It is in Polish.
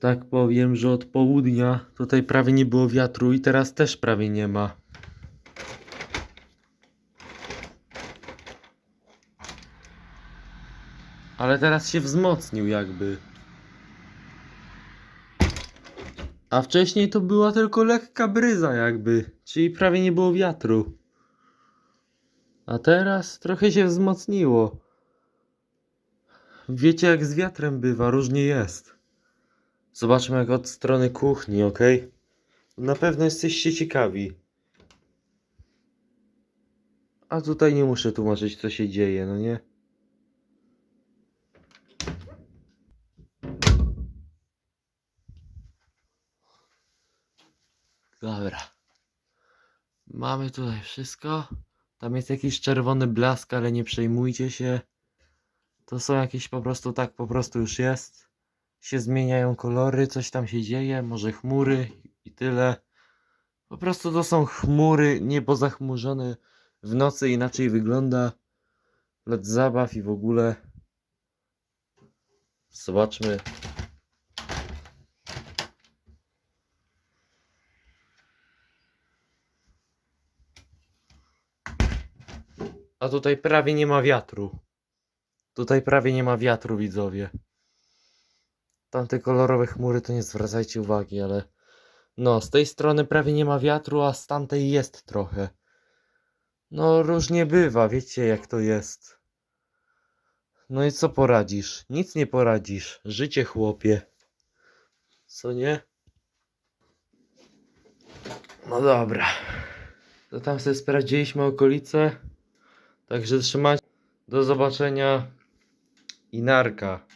Tak powiem, że od południa tutaj prawie nie było wiatru i teraz też prawie nie ma. Ale teraz się wzmocnił jakby. A wcześniej to była tylko lekka bryza jakby, czyli prawie nie było wiatru. A teraz trochę się wzmocniło. Wiecie jak z wiatrem bywa, różnie jest. Zobaczmy jak od strony kuchni, ok? Na pewno jesteście ciekawi. A tutaj nie muszę tłumaczyć co się dzieje, no nie? Dobra. Mamy tutaj wszystko. Tam jest jakiś czerwony blask, ale nie przejmujcie się. To są jakieś po prostu tak po prostu już jest. Się zmieniają kolory, coś tam się dzieje, może chmury i tyle. Po prostu to są chmury, niebo zachmurzone w nocy inaczej wygląda. Plac zabaw i w ogóle. Zobaczmy. A tutaj prawie nie ma wiatru. Tutaj prawie nie ma wiatru, widzowie. Tamte kolorowe chmury to nie zwracajcie uwagi, ale no, z tej strony prawie nie ma wiatru, a z tamtej jest trochę. No, różnie bywa, wiecie jak to jest. No i co poradzisz? Nic nie poradzisz. Życie, chłopie. Co nie? No dobra. To tam sobie sprawdziliśmy okolice. Także trzymać. Do zobaczenia. I narka.